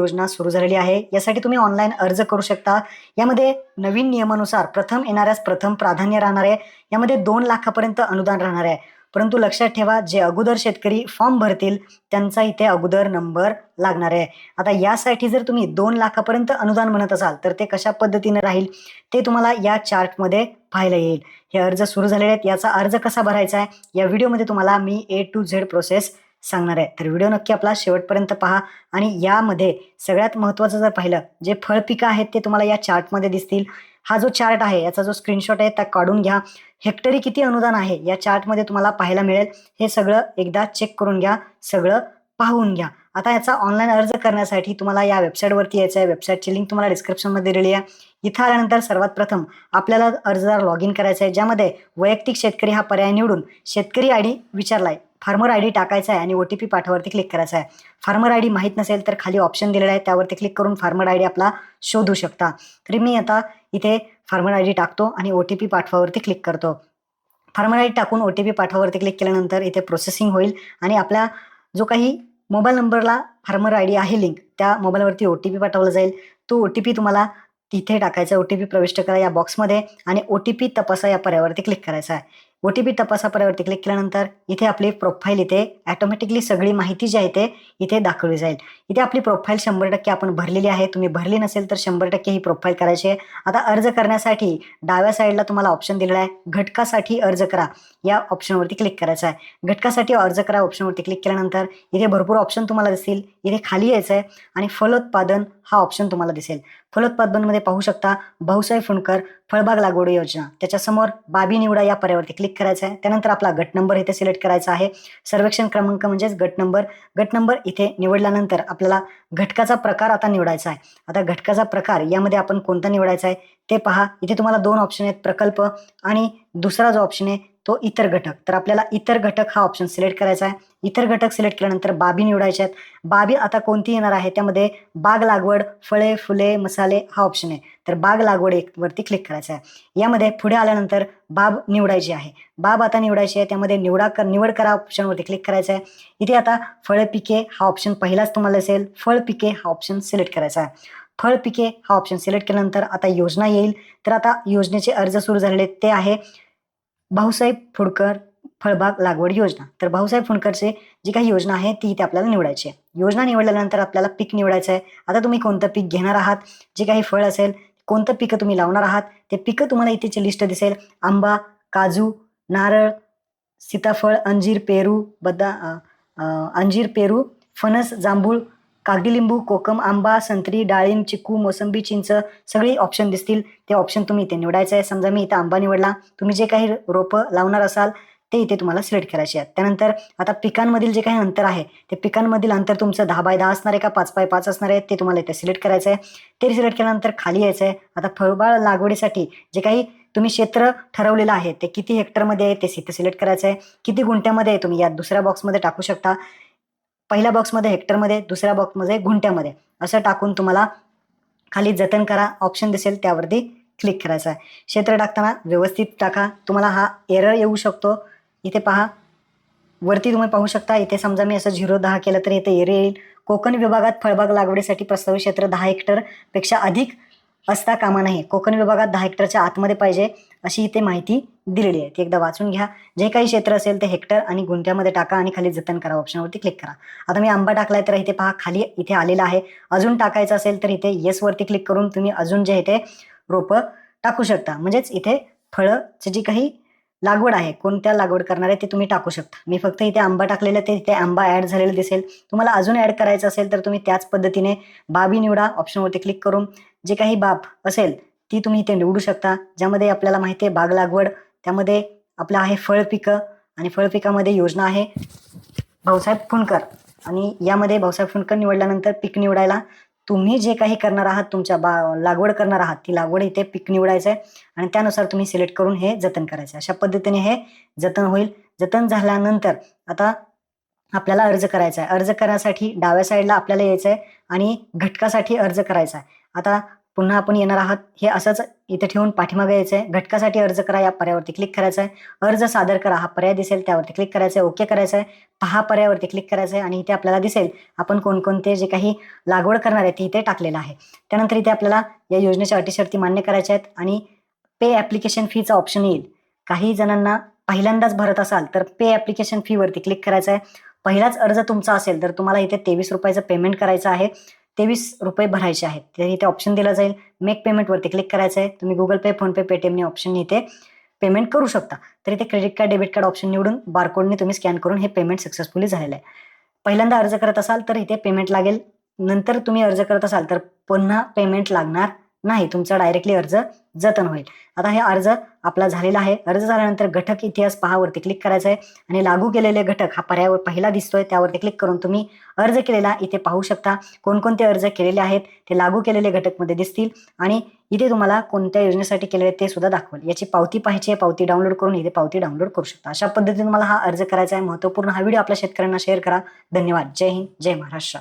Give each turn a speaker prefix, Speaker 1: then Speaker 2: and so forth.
Speaker 1: योजना सुरू झालेली आहे. यासाठी तुम्ही ऑनलाईन अर्ज करू शकता. यामध्ये नवीन नियमानुसार प्रथम येणाऱ्यास प्रथम प्राधान्य राहणार आहे. यामध्ये दोन लाखापर्यंत अनुदान राहणार आहे. परंतु लक्षात ठेवा जे अगोदर शेतकरी फॉर्म भरतील त्यांचा इथे अगोदर नंबर लागणार आहे. आता यासाठी जर तुम्ही दोन लाखापर्यंत अनुदान म्हणत असाल तर ते कशा पद्धतीने राहील ते तुम्हाला या चार्टमध्ये पाहायला येईल. हे अर्ज सुरू झालेले आहेत. याचा अर्ज कसा भरायचा आहे या व्हिडिओमध्ये तुम्हाला मी ए टू झेड प्रोसेस सांगणार आहे. तर व्हिडिओ नक्की आपला शेवटपर्यंत पहा. आणि यामध्ये सगळ्यात महत्त्वाचं जर पाहिलं जे फळपिकं आहेत ते तुम्हाला या चार्टमध्ये दिसतील. हा जो चार्ट आहे याचा जो स्क्रीनशॉट आहे त्या काढून घ्या. हेक्टरी किती अनुदान आहे या चार्टमध्ये तुम्हाला पाहायला मिळेल. हे सगळं एकदा चेक करून घ्या. सगळं पाहून घ्या. आता याचा ऑनलाईन अर्ज करण्यासाठी तुम्हाला या वेबसाईटवरती यायचं आहे. वेबसाईटची लिंक तुम्हाला डिस्क्रिप्शनमध्ये दिलेली आहे. इथं आल्यानंतर सर्वात प्रथम आपल्याला अर्जदार लॉग इन करायचं आहे ज्यामध्ये वैयक्तिक शेतकरी हा पर्याय निवडून शेतकरी आय डी विचारला आहे फार्मर आय डी टाकायचा आहे आणि ओ टी पी पाठवावरती क्लिक करायचा आहे. फार्मर आय डी माहीत नसेल तर खाली ऑप्शन दिलेला आहे त्यावरती क्लिक करून फार्मर आय डी आपला शोधू शकता. तरी मी आता इथे फार्मर आय डी टाकतो आणि ओ टी पी पाठवावरती क्लिक करतो. फार्मर आय डी टाकून ओ टी पी पाठवावरती क्लिक केल्यानंतर इथे प्रोसेसिंग होईल आणि आपल्या जो काही मोबाईल नंबरला फार्मर आय डी आहे लिंक त्या मोबाईलवरती ओ टी पी पाठवला जाईल. तो ओ टी पी तुम्हाला तिथे टाकायचा ओ टी पी प्रविष्ट करा या बॉक्समध्ये आणि ओ टी पी तपासा या पर्यावरती क्लिक करायचा आहे. ओ टी पी तपासापर्यावरती क्लिक केल्यानंतर इथे आपली प्रोफाईल इथे ॲटोमॅटिकली सगळी माहिती जी आहे ते इथे दाखवली जाईल. इथे आपली प्रोफाईल शंभर टक्के आपण भरलेली आहे. तुम्ही भरली नसेल तर शंभर टक्के ही प्रोफाईल करायची आहे. आता अर्ज करण्यासाठी डाव्या साईडला तुम्हाला ऑप्शन दिलेला आहे. घटकासाठी अर्ज करा. या ऑप्शनवरती क्लिक करायचं आहे. घटकासाठी अर्ज करा ऑप्शनवरती क्लिक केल्यानंतर इथे भरपूर ऑप्शन तुम्हाला दिसतील. इथे खाली यायचं आहे आणि फलोत्पादन हा ऑप्शन तुम्हाला दिसेल. फलोत्पादनमध्ये पाहू शकता भाऊसाहेब फुंडकर फळबाग लागवड योजना. त्याच्यासमोर बाबी निवडा या पर्यावरती क्लिक करायचं आहे. त्यानंतर आपला गट नंबर इथे सिलेक्ट करायचा आहे. सर्वेक्षण क्रमांक म्हणजेच गट नंबर गट नंबर इथे निवडल्यानंतर आपल्याला घटकाचा प्रकार आता निवडायचा आहे. आता घटकाचा प्रकार यामध्ये आपण कोणता निवडायचा आहे ते पहा. इथे तुम्हाला दोन ऑप्शन आहेत प्रकल्प आणि दुसरा जो ऑप्शन आहे तो इतर घटक. तर आपल्याला इतर घटक हा ऑप्शन सिलेक्ट करायचा आहे. इतर घटक सिलेक्ट केल्यानंतर बाबी निवडायच्या आहेत. बाबी आता कोणती येणार आहे? त्यामध्ये बाग लागवड फळे फुले मसाले हा ऑप्शन आहे. तर बाग लागवड एक वरती क्लिक करायचा आहे. यामध्ये पुढे आल्यानंतर बाब निवडायची आहे. बाब आता निवडायची आहे. त्यामध्ये निवडा कर निवड करा ऑप्शनवरती क्लिक करायचं आहे. इथे आता फळ पिके हा ऑप्शन पहिलाच तुम्हाला असेल फळ पिके हा ऑप्शन सिलेक्ट करायचा आहे. फळ पिके हा ऑप्शन सिलेक्ट केल्यानंतर आता योजना येईल. तर आता योजनेचे अर्ज सुरू झालेले आहेत. ते आहे भाऊसाहेब फुडकर फळबाग लागवड योजना. तर भाऊसाहेब फुंडकरचे जी काही योजना आहे ती इथे आपल्याला निवडायची आहे. योजना निवडल्यानंतर आपल्याला पीक निवडायचं आहे आता तुम्ही कोणतं पीक घेणार आहात? जे काही फळ असेल कोणतं पिकं तुम्ही लावणार आहात? ते पिकं तुम्हाला इथेची लिस्ट दिसेल. आंबा काजू नारळ सीताफळ अंजीर पेरू बदा अंजीर पेरू फणस जांभूळ कागदी लिंबू कोकम आंबा संत्री डाळिंब चिकू मोसंबी चिंच सगळी ऑप्शन दिसतील. ते ऑप्शन तुम्ही इथे निवडायचं आहे. समजा मी इथं आंबा निवडला. तुम्ही जे काही रोपं लावणार असाल ते इथे तुम्हाला सिलेक्ट करायचे आहेत. त्यानंतर आता पिकांमधील जे काही अंतर आहे ते पिकांमधील अंतर तुमचं दहा बाय दहा असणार आहे का पाच बाय पाच असणार आहे ते तुम्हाला इथे सिलेक्ट करायचं आहे ते सिलेक्ट केल्यानंतर खाली यायचं आहे आता फळबाळ लागवडीसाठी जे काही तुम्ही क्षेत्र ठरवलेलं आहे ते किती हेक्टरमध्ये आहे ते इथे सिलेक्ट करायचं आहे किती गुंठ्यामध्ये आहे तुम्ही या दुसऱ्या बॉक्समध्ये टाकू शकता. पहिल्या बॉक्समध्ये हेक्टरमध्ये दुसऱ्या बॉक्समध्ये गुंट्यामध्ये असं टाकून तुम्हाला खाली जतन करा. ऑप्शन दिसेल त्यावरती क्लिक करायचं आहे. क्षेत्र टाकताना व्यवस्थित टाका. तुम्हाला हा एरर येऊ शकतो. इथे पहा. वरती तुम्ही पाहू शकता. इथे समजा मी असं झिरो दहा केलं तर इथे एरर येईल. कोकण विभागात फळबाग लागवडीसाठी प्रस्तावित क्षेत्र दहा हेक्टरपेक्षा अधिक असता कामा नाही कोकण विभागात दहा हेक्टरच्या आतमध्ये पाहिजे अशी इथे माहिती दिलेली आहे. ती एकदा वाचून घ्या. जे काही क्षेत्र असेल ते हेक्टर आणि गुंठ्यामध्ये टाका आणि खाली जतन करा. ऑप्शनवरती क्लिक करा. आता मी आंबा टाकलाय तर इथे पहा खाली इथे आलेला आहे. अजून टाकायचं असेल तर इथे येस वरती क्लिक करून तुम्ही अजून जे आहे ते रोपं टाकू शकता. म्हणजेच इथे फळंची जी काही लागवड आहे कोणत्या लागवड करणार आहे ते तुम्ही टाकू शकता. मी फक्त इथे आंबा टाकलेलं ते इथे आंबा ॲड झालेलं दिसेल. तुम्हाला अजून ॲड करायचं असेल तर तुम्ही त्याच पद्धतीने बाबी निवडा. ऑप्शनवरती क्लिक करून जे काही बाब असेल ती तुम्ही इथे निवडू शकता. ज्यामध्ये आपल्याला माहिती आहे बाग लागवड त्यामध्ये आपलं आहे फळ पिकं आणि फळ पिकामध्ये योजना आहे. भाऊसाहेब फुंडकर. आणि यामध्ये भाऊसाहेब फुंडकर निवडल्यानंतर पीक निवडायला तुम्ही जे काही करणार आहात तुमच्या बा लागवड करणार आहात ती लागवड इथे पीक निवडायचं आहे आणि त्यानुसार तुम्ही सिलेक्ट करून हे जतन करायचं. आहे अशा पद्धतीने हे जतन होईल. जतन झाल्यानंतर आता आपल्याला अर्ज करायचा आहे. अर्ज करण्यासाठी डाव्या साईडला आपल्याला यायचं आहे आणि घटकासाठी अर्ज करायचा आहे. आता पुन्हा आपण येणार आहात. हे असंच इथे ठेवून पाठीमागे यायचं आहे घटकासाठी अर्ज करा या पर्यायावरती क्लिक करायचं आहे अर्ज सादर करा. हा पर्याय दिसेल त्यावरती क्लिक करायचं आहे ओके करायचं आहे पहा पर्यायावरती क्लिक करायचं आहे आणि इथे आपल्याला दिसेल आपण कोणकोणते जे काही लागवड करणार आहे ते इथे टाकलेलं आहे. त्यानंतर इथे आपल्याला या योजनेच्या अटी शर्ती मान्य करायच्या आहेत आणि पे ॲप्लिकेशन फीचा ऑप्शन येईल. काही जणांना पहिल्यांदाच भरत असाल तर पे ॲप्लिकेशन फीवरती क्लिक करायचं आहे पहिलाच अर्ज तुमचा असेल तर तुम्हाला इथे तेवीस रुपयाचं पेमेंट करायचं आहे. तेवीस रुपये भरायचे आहेत. तर इथे ऑप्शन दिला जाईल. मेक पेमेंटवरती क्लिक करायचं आहे. तुम्ही गुगल पे फोनपे पेटीएमने ऑप्शन इथे पेमेंट करू शकता. तर इथे credit card debit card option निवडून बारकोडने तुम्ही स्कॅन करून हे पेमेंट सक्सेसफुली झालेलं आहे. पहिल्यांदा अर्ज करत असाल तर इथे पेमेंट लागेल. नंतर तुम्ही अर्ज करत असाल तर पुन्हा पेमेंट लागणार नाही तुमचा डायरेक्टली अर्ज जतन होईल. आता हे अर्ज आपला झालेला आहे. अर्ज झाल्यानंतर घटक इतिहास पहावरती क्लिक करायचं आहे आणि लागू केलेले घटक हा पर्याय पहिला दिसतोय. त्यावरती क्लिक करून तुम्ही अर्ज केलेला इथे पाहू शकता. कोणकोणते अर्ज केलेले आहेत ते लागू केलेले घटकमध्ये दिसतील. आणि इथे तुम्हाला कोणत्या योजनेसाठी केलेले आहेत ते सुद्धा दाखवेल. याची पावती पाहिजे पावती डाउनलोड करून इथे पावती डाउनलोड करू शकता. अशा पद्धतीने तुम्हाला हा अर्ज करायचा आहे. महत्त्वपूर्ण हा व्हिडिओ आपल्या शेतकऱ्यांना शेअर करा. धन्यवाद. जय हिंद. जय महाराष्ट्र.